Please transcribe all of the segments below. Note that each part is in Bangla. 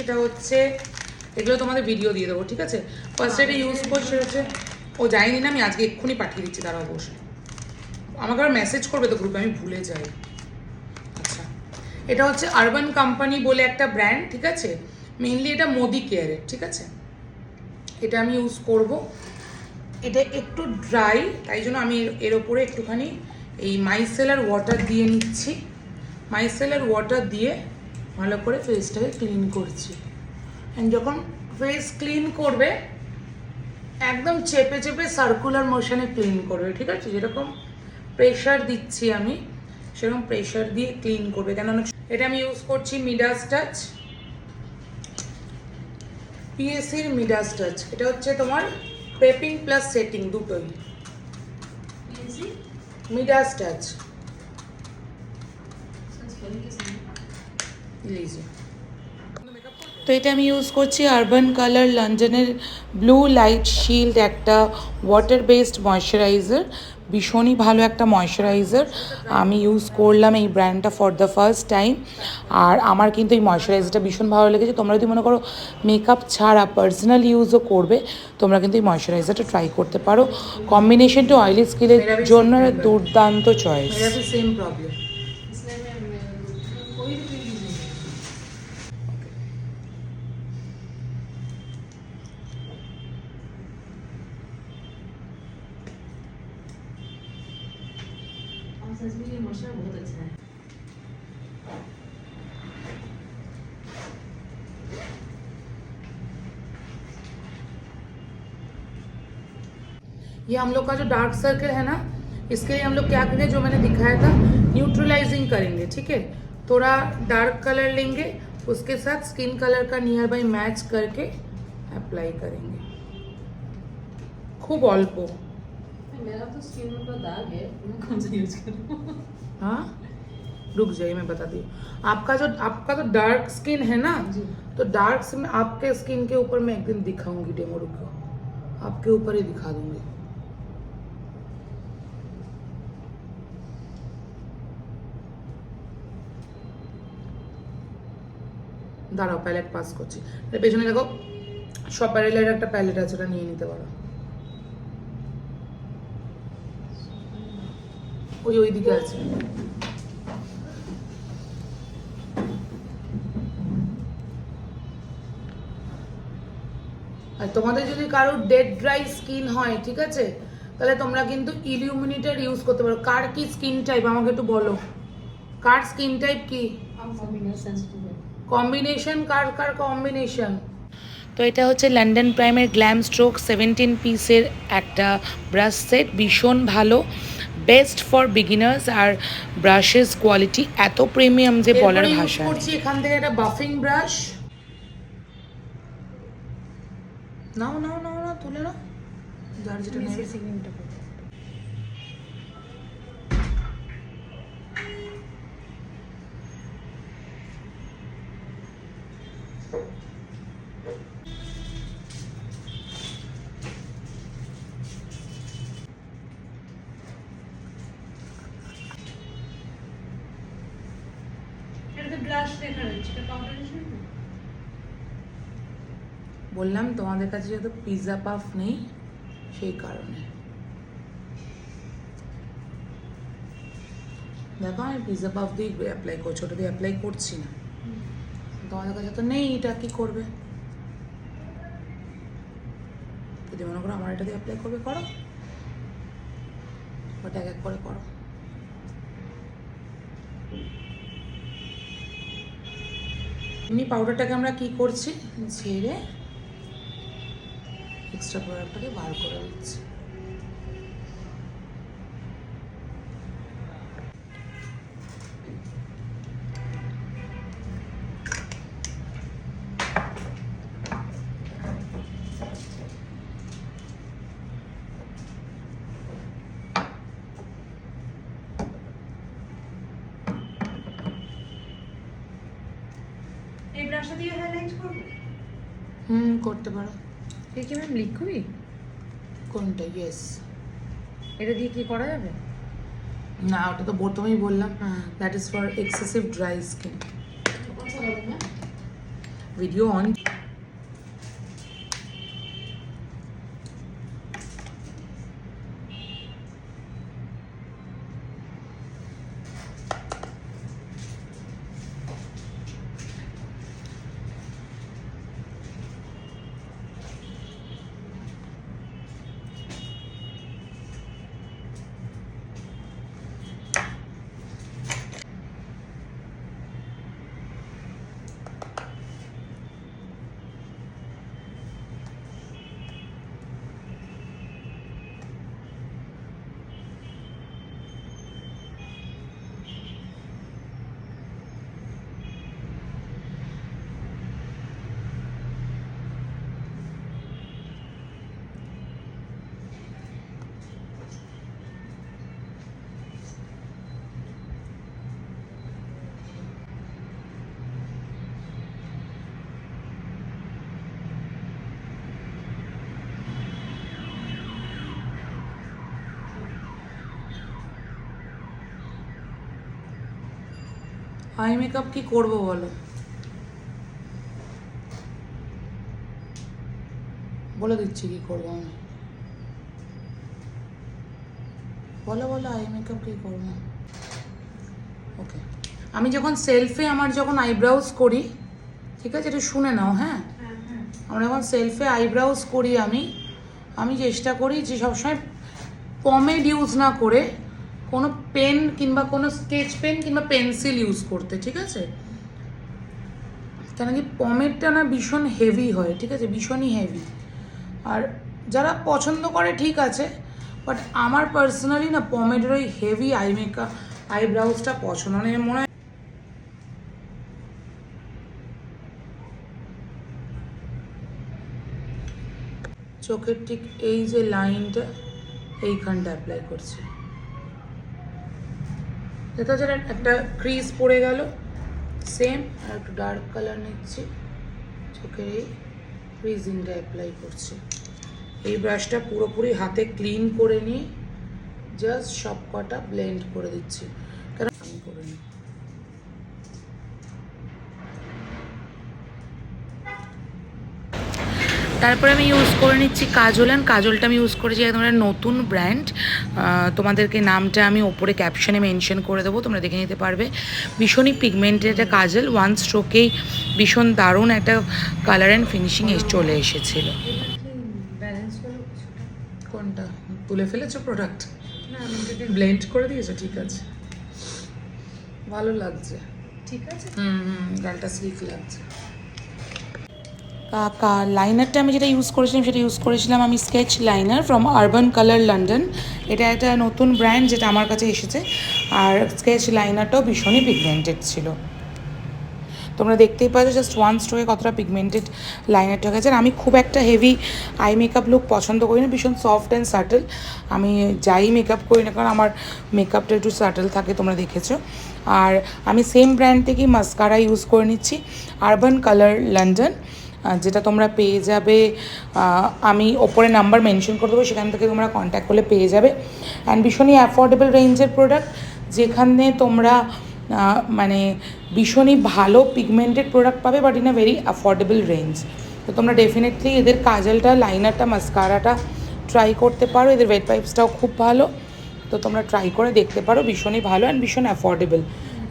সেটা হচ্ছে এগুলো তোমাদের ভিডিও দিয়ে দেবো ঠিক আছে? ফার্স্ট এটা ইউজ করছে হচ্ছে ও যায়নি না আমি আজকে এক্ষুনি পাঠিয়ে দিচ্ছি তারা অবশ্যই আমাকে আবার মেসেজ করবে তো গ্রুপে আমি ভুলে যাই। আচ্ছা। এটা হচ্ছে আরবান কোম্পানি বলে একটা ব্র্যান্ড ঠিক আছে? মেইনলি এটা মোদি কেয়ারের ঠিক আছে? এটা আমি ইউজ করব। এটা একটু ড্রাই তাই জন্য আমি এর ওপরে একটুখানি এই মাইসেলার ওয়াটার দিয়ে নিচ্ছি। মাইসেলার ওয়াটার দিয়ে ভালো করে ফেসটাকে ক্লিন করছি। অ্যান্ড যখন ফেস ক্লিন করবে একদম চেপে চেপে সার্কুলার মোশনে ক্লিন করবে ঠিক আছে? যেরকম প্রেশার দিচ্ছি আমি সেরকম প্রেশার দিয়ে ক্লিন করবে। কেন এটা আমি ইউজ করছি মিডাস টাচ পিএসসির মিডাস টাচ এটা হচ্ছে তোমার প্রেপিং প্লাস সেটিং দুটোই। মিডাস টাচ লিজে তো এটা আমি ইউজ করছি আরবান কালার লন্ডনের ব্লু লাইট শিল্ড একটা ওয়াটার বেসড ময়শ্চারাইজার ভীষণই ভালো একটা ময়শ্চারাইজার আমি ইউজ করলাম এই ব্র্যান্ডটা ফর দ্য ফার্স্ট টাইম আর আমার কিন্তু এই ময়শ্চারাইজারটা ভীষণ ভালো লেগেছে। তোমরা যদি মনে করো মেকআপ ছাড়া পার্সোনাল ইউজও করবে তোমরা কিন্তু এই ময়শ্চারাইজারটা ট্রাই করতে পারো। কম্বিনেশন টু অয়েলি স্কিনের জন্য দুর্দান্ত চয়েস সেম প্রবলেম सच में ये बहुत अच्छा है ये हम लोग का जो डार्क सर्कल है ना, इसके लिए हम लोग क्या करेंगे, जो मैंने दिखाया था न्यूट्रलाइजिंग करेंगे, ठीक है? थोड़ा डार्क कलर लेंगे, उसके साथ स्किन कलर का नियर बाई मैच करके अप्लाई करेंगे। खूब अल्प। मेरा तो स्किन में पूरा दाग है मैं कौन सा यूज करूँ हाँ रुक जाइए मैं बता दी आपका जो आपका तो डार्क स्किन है ना जी तो डार्क स्किन आपके स्किन के ऊपर मैं एक दिन दिखाऊंगी डेमो रुको आपके ऊपर ही दिखा दूंगी দাঁড়াও প্যালেট পাস করছি এর পেছনে দেখো সব প্যালেটের একটা প্যালেট আছে ওটা নিয়ে নিতে পারো ওই ওইদিকে আছে। আর তোমাদের যদি কারোর ডেড ড্রাই স্কিন হয় ঠিক আছে? তাহলে তোমরা কিন্তু ইলিউমিনেটার ইউজ করতে পারো। কার কি স্কিন টাইপ আমাকে একটু বলো। কার স্কিন টাইপ কি? কম্বিনেশন কার কার কম্বিনেশন তো এটা হচ্ছে লন্ডন প্রাইমের গ্ল্যাম স্ট্রোক সেভেন্টিন পিসের একটা ব্রাশ সেট ভীষণ ভালো। বেস্ট ফর বিগিনার্স আর ব্রাশেস কোয়ালিটি এত প্রিমিয়াম যে বলার ভাষা করছি এখান থেকে একটা বাফিং ব্রাশ নাও নাও নাও না তুলে নাও। যার যেটা নেবে। সিগনিংটা ব্লাশ বললাম তোমাদের কাছে যেহেতু পিৎজা পাফ নেই সেই কারণে। দেখো আমি পিৎজা পাফ দিয়ে অ্যাপ্লাই করছি ওটা দিয়ে অ্যাপ্লাই করছি না। তোমাদের কাছে তো নেই এটা কি করবে? যদি মনে করো আমার এটা দিয়ে অ্যাপ্লাই করবে করো। ওটা এক এক করে করো। এমনি পাউডারটাকে আমরা কি করছি? ঝেড়ে এক্সট্রা পাউডারটাকে বার করে দিচ্ছি করতে পারো। তুই কি ম্যাম লিখবি? কোনটা? ইয়েস এটা দিয়ে কি করা যাবে? না ওটা তো প্রথমেই বললাম। That is for excessive dry skin video on eye makeup কি করব বলো? বলে দিচ্ছি কি করব আমি। বলো বলো আই মেকআপ কি করব? ওকে আমি যখন সেলফে আমার যখন আইব্রাউজ করি ঠিক আছে? এটা শুনে নাও হ্যাঁ? আমরা যখন সেলফে আইব্রাউজ করি আমি আমি চেষ্টা করি যে সবসময় পমেড ইউজ না করে কোনো পেন কিংবা কোনো স্কেচ পেন কিংবা পেন্সিল ইউজ করতে, ঠিক আছে? কেন কি পমেডটা না ভীষণ হেভি হয়, ঠিক আছে? ভীষণই হেভি আর যারা পছন্দ করে, ঠিক আছে? বাট আমার পার্সোনালি না পমেডের ওই হেভি আই মেকআপ আইব্রাউজটা পছন্দ মানে মনে হয় চোখের ঠিক এই যে লাইনটা এইখানটা অ্যাপ্লাই করছি। দেখা যাচ্ছে একটা ক্রিজ পড়ে গেল। সেম আর একটু ডার্ক কালার নিচ্ছি। চোখের এই ক্রিজিংটা অ্যাপ্লাই করছি। এই ব্রাশটা পুরোপুরি হাতে ক্লিন করে নিয়ে জাস্ট সব কটা ব্লেন্ড করে দিচ্ছি। কারণ করে নিই। তারপরে আমি ইউজ করে নিচ্ছি কাজল অ্যান্ড কাজলটা আমি ইউজ করেছি একদম একটা নতুন ব্র্যান্ড তোমাদেরকে নামটা আমি ওপরে ক্যাপশনে মেনশন করে দেবো তোমরা দেখে নিতে পারবে। ভীষণই পিগমেন্টেড একটা কাজল ওয়ান স্ট্রোকেই ভীষণ দারুণ একটা কালার অ্যান্ড ফিনিশিং চলে এসেছিল। ব্যালেন্স কোনটা? তুলে ফেলেছো প্রোডাক্ট না আমি ব্লেন্ড করে দিয়েছ ঠিক আছে। ভালো লাগছে। ঠিক আছে? হুম হুম গালটা স্লিক লাগছে। লাইনারটা আমি যেটা ইউজ করেছিলাম, সেটা ইউজ করেছিলাম আমি sketch liner from Urban Colour London এটা একটা নতুন ব্র্যান্ড যেটা আমার কাছে এসেছে। আর স্কেচ লাইনারটাও ভীষণই পিগমেন্টেড ছিল। তোমরা দেখতেই পাচ্ছ জাস্ট ওয়ান স্ট্রোকে কতটা পিগমেন্টেড লাইনারটা গেছে আর আমি খুব একটা হেভি আই মেকআপ লুক পছন্দ করি না, ভীষণ সফট অ্যান্ড সাটল আমি যাই মেকআপ করি না কারণ আমার মেকআপটা একটু সাটল থাকে, তোমরা দেখেছ। আর আমি সেম ব্র্যান্ড থেকেই মাস্কারা ইউজ করে নিচ্ছি আরবান কালার লন্ডন যেটা তোমরা পেয়ে যাবে আমি ওপরে নাম্বার মেনশন করে দেবো, সেখান থেকে তোমরা কন্ট্যাক্ট করলে পেয়ে যাবে। অ্যান্ড ভীষণই অ্যাফোর্ডেবল রেঞ্জের প্রোডাক্ট যেখানে তোমরা মানে ভীষণই ভালো পিগমেন্টেড প্রোডাক্ট পাবে but in a very affordable range তো তোমরা ডেফিনেটলি এদের কাজলটা লাইনারটা মাস্কারাটা ট্রাই করতে পারো, এদের ওয়েট পাইপসটাও খুব ভালো। তো তোমরা ট্রাই করে দেখতে পারো, ভীষণই ভালো অ্যান্ড ভীষণ অ্যাফোর্ডেবল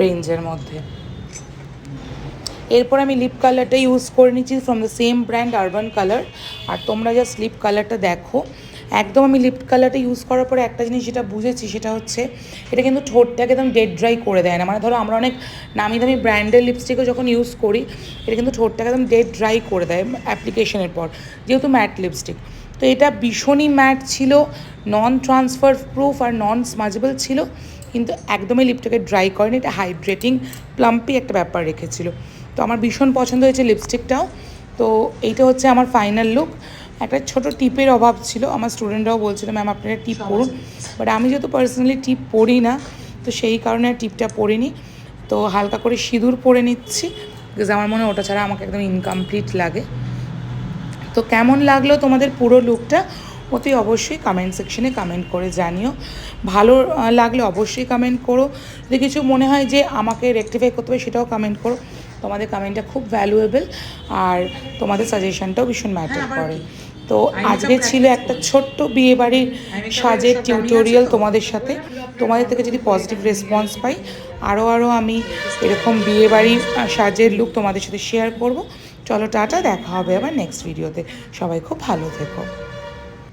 রেঞ্জের মধ্যে। এরপর আমি লিপ কালারটা ইউজ করে নিচ্ছি from the same brand Urban Colour আর তোমরা জাস্ট লিপ কালারটা দেখো। একদম আমি লিপ কালারটা ইউজ করার পরে একটা জিনিস যেটা বুঝেছি সেটা হচ্ছে, এটা কিন্তু ঠোঁটটাকে একদম ডেড ড্রাই করে দেয় না। মানে ধরো আমরা অনেক নামি দামি ব্র্যান্ডের লিপস্টিকও যখন ইউজ করি, এটা কিন্তু ঠোঁটটাকে একদম ডেড ড্রাই করে দেয় অ্যাপ্লিকেশনের পর, যেহেতু ম্যাট লিপস্টিক তো এটা ভীষণই ম্যাট ছিল নন ট্রান্সফার প্রুফ আর নন স্মাজেবল ছিল, কিন্তু একদমই লিপটাকে ড্রাই করেনি। এটা হাইড্রেটিং প্লাম্পি একটা ব্যাপার রেখেছিল। আমার ভীষণ পছন্দ হয়েছে লিপস্টিকটাও তো এইটা হচ্ছে আমার ফাইনাল লুক একটা ছোট টিপের অভাব ছিল আমার স্টুডেন্টরাও বলছিল ম্যাম আপনারা টিপ পড়ুন। বাট আমি যেহেতু পার্সোনালি টিপ পড়ি না তো সেই কারণে টিপটা পড়িনি। তো হালকা করে সিঁদুর পরে নিচ্ছি বিকজ আমার মনে হয় ওটা ছাড়া আমাকে একদম ইনকমপ্লিট লাগে। তো কেমন লাগল তোমাদের পুরো লুকটা অতি অবশ্যই কমেন্ট সেকশনে কমেন্ট করে জানিও। ভালো লাগলে অবশ্যই কমেন্ট করো। যদি কিছু মনে হয় যে আমাকে রেক্টিফাই করতে হবে সেটাও কমেন্ট করো। তোমাদের কমেন্টটা খুব ভ্যালুয়েবল আর তোমাদের সাজেশনটাও ভীষণ ম্যাটার করে। তো আজকে ছিল একটা ছোট্ট বিয়েবাড়ির সাজের টিউটোরিয়াল তোমাদের সাথে। তোমাদের থেকে যদি পজিটিভ রেসপন্স পাই আরও আরও আমি এরকম বিয়ে বাড়ির আহ, সাজের লুক তোমাদের সাথে শেয়ার করব। চলো টাটা দেখা হবে আবার নেক্সট ভিডিওতে সবাই খুব ভালো থেকো।